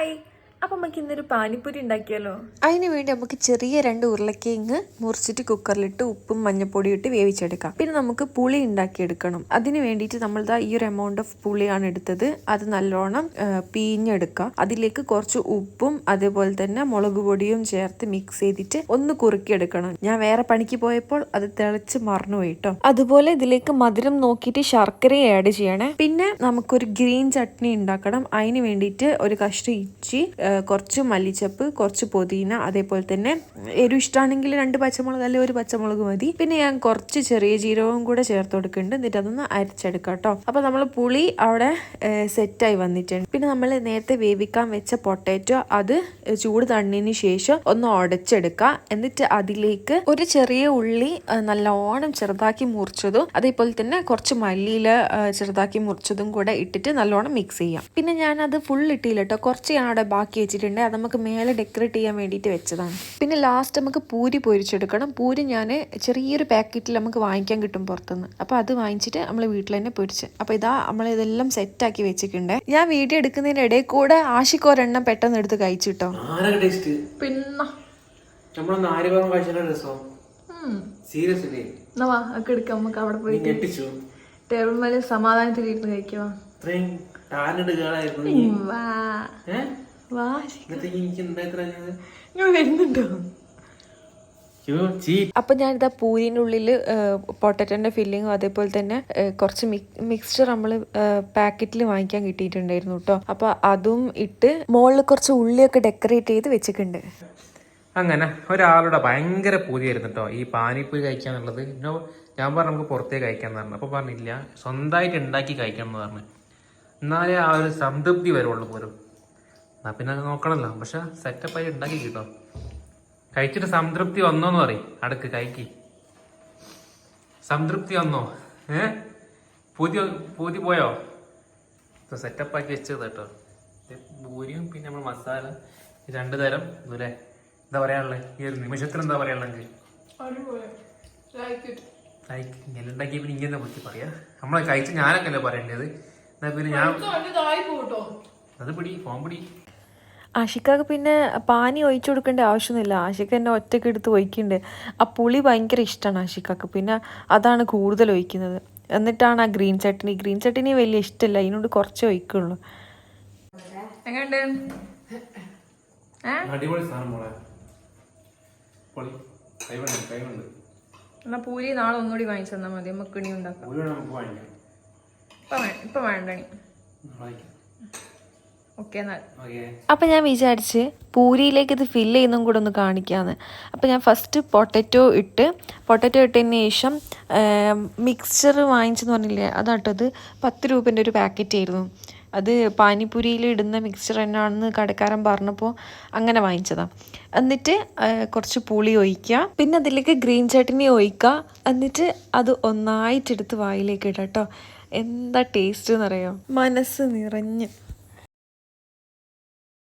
Bye. അപ്പം നമുക്ക് ഇന്നൊരു പാനിപ്പൂരി ഉണ്ടാക്കിയാലോ? അതിന് വേണ്ടി നമുക്ക് ചെറിയ രണ്ട് ഉരുളക്കിഴങ്ങ് മുറിച്ചിട്ട് കുക്കറിലിട്ട് ഉപ്പും മഞ്ഞപ്പൊടിയും ഇട്ട് വേവിച്ചെടുക്കാം. പിന്നെ നമുക്ക് പുളി ഉണ്ടാക്കിയെടുക്കണം. അതിന് വേണ്ടിയിട്ട് നമ്മൾ ദാ ഈ ഒരു എമൗണ്ട് ഓഫ് പുളിയാണ് എടുത്തത്. അത് നല്ലോണം പിഴിഞ്ഞെടുക്കുക അതിലേക്ക് കുറച്ച് ഉപ്പും അതേപോലെ തന്നെ മുളക് പൊടിയും ചേർത്ത് മിക്സ് ചെയ്തിട്ട് ഒന്ന് കുറുക്കിയെടുക്കണം. ഞാൻ വേറെ പണിക്ക് പോയപ്പോൾ അത് തിളച്ച് മറന്നുപോയി കേട്ടോ അതുപോലെ ഇതിലേക്ക് മധുരം നോക്കിയിട്ട് ശർക്കര ആഡ് ചെയ്യണേ. പിന്നെ നമുക്കൊരു ഗ്രീൻ ചട്നി ഉണ്ടാക്കണം. അതിന് വേണ്ടിയിട്ട് ഒരു കഷ്ണം ഇഞ്ചി ആ, കുറച്ച് മല്ലിച്ചപ്പ് കുറച്ച് പൊതീന അതേപോലെ തന്നെ എരു ഇഷ്ടമാണെങ്കിൽ രണ്ട് പച്ചമുളക് അല്ലെങ്കിൽ ഒരു പച്ചമുളക് മതി. പിന്നെ ഞാൻ കുറച്ച് ചെറിയ ജീരകവും കൂടെ ചേർത്ത് കൊടുക്കുന്നുണ്ട്. എന്നിട്ട് അതൊന്ന് അരച്ചെടുക്കാം കേട്ടോ. അപ്പൊ നമ്മൾ പുളി അവിടെ സെറ്റായി വന്നിട്ടുണ്ട്. പിന്നെ നമ്മൾ നേരത്തെ വേവിക്കാൻ വെച്ച പൊട്ടാറ്റോ അത് ചൂട് തണ്ണിന് ശേഷം ഒന്ന് ഉടച്ചെടുക്കുക എന്നിട്ട് അതിലേക്ക് ഒരു ചെറിയ ഉള്ളി നല്ല നല്ലോണം ചെറുതാക്കി മുറിച്ചതും അതേപോലെ തന്നെ കുറച്ച് മല്ലിയില ചെറുതാക്കി മുറിച്ചതും കൂടെ ഇട്ടിട്ട് നല്ലോണം മിക്സ് ചെയ്യാം. പിന്നെ ഞാൻ അത് ഫുൾ ഇട്ടില്ല കേട്ടോ. കുറച്ച് ഞാൻ അവിടെ ബാക്കി വെച്ചിട്ടുണ്ട്. അത് നമുക്ക് മേലെ ഡെക്കറേറ്റ് ചെയ്യാൻ വേണ്ടിയിട്ട് വെച്ചതാണ്. പിന്നെ ലാസ്റ്റ് നമുക്ക് പൂരി പൊരിച്ചെടുക്കണം. പൂരി ഞാൻ ചെറിയൊരു പാക്കറ്റിൽ നമുക്ക് വാങ്ങിക്കാൻ കിട്ടും പുറത്തുനിന്ന്. അപ്പോൾ അത് വാങ്ങിച്ചിട്ട് നമ്മൾ വീട്ടിൽ തന്നെ പൊരിച്ച്. അപ്പോൾ ഇതാ നമ്മൾ ഇതെല്ലാം സെറ്റാക്കി വെച്ചിട്ടുണ്ട്. ഞാൻ വീഡിയോ എടുക്കുന്നതിന്റെ ഇടയിൽ കൂടെ ആഷിക്ക് ഒരെണ്ണം പെട്ടെന്ന് എടുത്ത് കഴിച്ചു കേട്ടോ ആരൊക്കെ ടേസ്റ്റ് പിന്നെ. നമ്മളൊന്ന് ആര്യഭാഗം രസം? സീരിയസ് അല്ലേ? എന്നാ വാ ഒക്കെ എടുക്കാം. നമുക്ക് അവിടെ സമാധാനത്തിലിരുന്ന് കഴിക്കുവാ. ഇത്രയും ടാലന്റ് ഞാൻ വരുന്നുണ്ടോ? അപ്പം ഞാനിതാ പൂരിനുള്ളിൽ ഉള്ളിൽ പൊട്ടറ്റോന്റെ ഫില്ലിങ്ങും അതേപോലെ തന്നെ കുറച്ച് മിക്സ്ചർ നമ്മൾ പാക്കറ്റിൽ വാങ്ങിക്കാൻ കിട്ടിയിട്ടുണ്ടായിരുന്നു കേട്ടോ അപ്പോൾ അതും ഇട്ട് മുകളിൽ കുറച്ച് ഉള്ളിയൊക്കെ ഡെക്കറേറ്റ് ചെയ്ത് വെച്ചിട്ടുണ്ട്. അങ്ങനെ ഒരാളുടെ ഭയങ്കര പൂതിയായിരുന്നു കേട്ടോ ഈ പാനിപ്പൂരി കഴിക്കാന്നുള്ളത് ഞാൻ പറഞ്ഞു നമുക്ക് പുറത്തേക്ക് കഴിക്കാന്ന് പറഞ്ഞു. അപ്പൊ പറഞ്ഞില്ല സ്വന്തമായിട്ട് ഉണ്ടാക്കി കഴിക്കണം എന്ന് പറഞ്ഞു. എന്നാലേ ആ ഒരു സംതൃപ്തി വരുള്ളൂ പോലും. എന്നാ പിന്നെ നോക്കണല്ലോ. പക്ഷെ സെറ്റപ്പായി ഉണ്ടാക്കി കിട്ടോ. കഴിച്ചിട്ട് സംതൃപ്തി വന്നോന്ന് പറയും. അടുക്ക് കൈക്ക്. സംതൃപ്തി വന്നോ? ഏ? പൂതി പൂതി പോയോ? സെറ്റപ്പ് ആക്കി വെച്ചത് കേട്ടോ പൂരിയും പിന്നെ നമ്മൾ മസാല രണ്ടു തരം ഇതുല്ലേ എന്താ പറയാനുള്ളത് ഈ ഒരു നിമിഷത്തിൽ എന്താ പറയാനുള്ളത് ഉണ്ടാക്കിയ പിന്നെ ഇങ്ങനെ പറ്റി പറയാ? നമ്മളെ കഴിച്ച് ഞാനൊക്കെ അല്ലേ പറയേണ്ടത്. എന്നാ പിന്നെ ഞാൻ അത് പിടി ഫോൺ പിടി. ആഷിക്കാക്ക് പിന്നെ പാനി ഒഴിച്ചു കൊടുക്കേണ്ട ആവശ്യമൊന്നുമില്ല. ആഷിക്ക എന്നെ ഒറ്റയ്ക്ക് എടുത്ത് ഒഴിക്കുന്നുണ്ട്. ആ പുളി ഭയങ്കര ഇഷ്ടമാണ് ആഷിക്കാക്ക്. പിന്നെ അതാണ് കൂടുതൽ ഒഴിക്കുന്നത്. എന്നിട്ടാണ് ആ ഗ്രീൻ ചട്ടിനി ഗ്രീൻ ചട്ടിനി വലിയ ഇഷ്ടമല്ല. അതിനോട് കുറച്ച് ഒഴിക്കുള്ളൂ. എന്നാ പൂരി നാളെ ഒന്നുകൂടി വാങ്ങിച്ചു തന്നാൽ മതി. നമുക്ക് ഇനി ഉണ്ടാക്കാം. ഇപ്പൊ വേ അപ്പം ഞാൻ വിചാരിച്ച് പൂരിയിലേക്ക് ഇത് ഫില്ല് ചെയ്യുന്നതും കൂടെ ഒന്ന് കാണിക്കാമെന്ന് അപ്പം ഞാൻ ഫസ്റ്റ് പൊട്ടറ്റോ ഇട്ട് പൊട്ടറ്റോ ഇട്ടതിന് ശേഷം മിക്സ്ചർ വാങ്ങിച്ചെന്ന് പറഞ്ഞില്ലേ അതാട്ടത് അത് പത്ത് രൂപേന്റെ ഒരു പാക്കറ്റ് ആയിരുന്നു. അത് പാനിപ്പൂരിയിൽ ഇടുന്ന മിക്സ്ചർ എന്നാണെന്ന് കടക്കാരൻ പറഞ്ഞപ്പോൾ അങ്ങനെ വാങ്ങിച്ചതാണ് എന്നിട്ട് കുറച്ച് പുളി ഒഴിക്കുക. പിന്നെ അതിലേക്ക് ഗ്രീൻ ചട്നി ഒഴിക്കുക. എന്നിട്ട് അത് ഒന്നായിട്ടെടുത്ത് വായിലേക്ക് ഇടാം കേട്ടോ എന്താ ടേസ്റ്റ് എന്നറിയോ മനസ്സ് നിറഞ്ഞ്.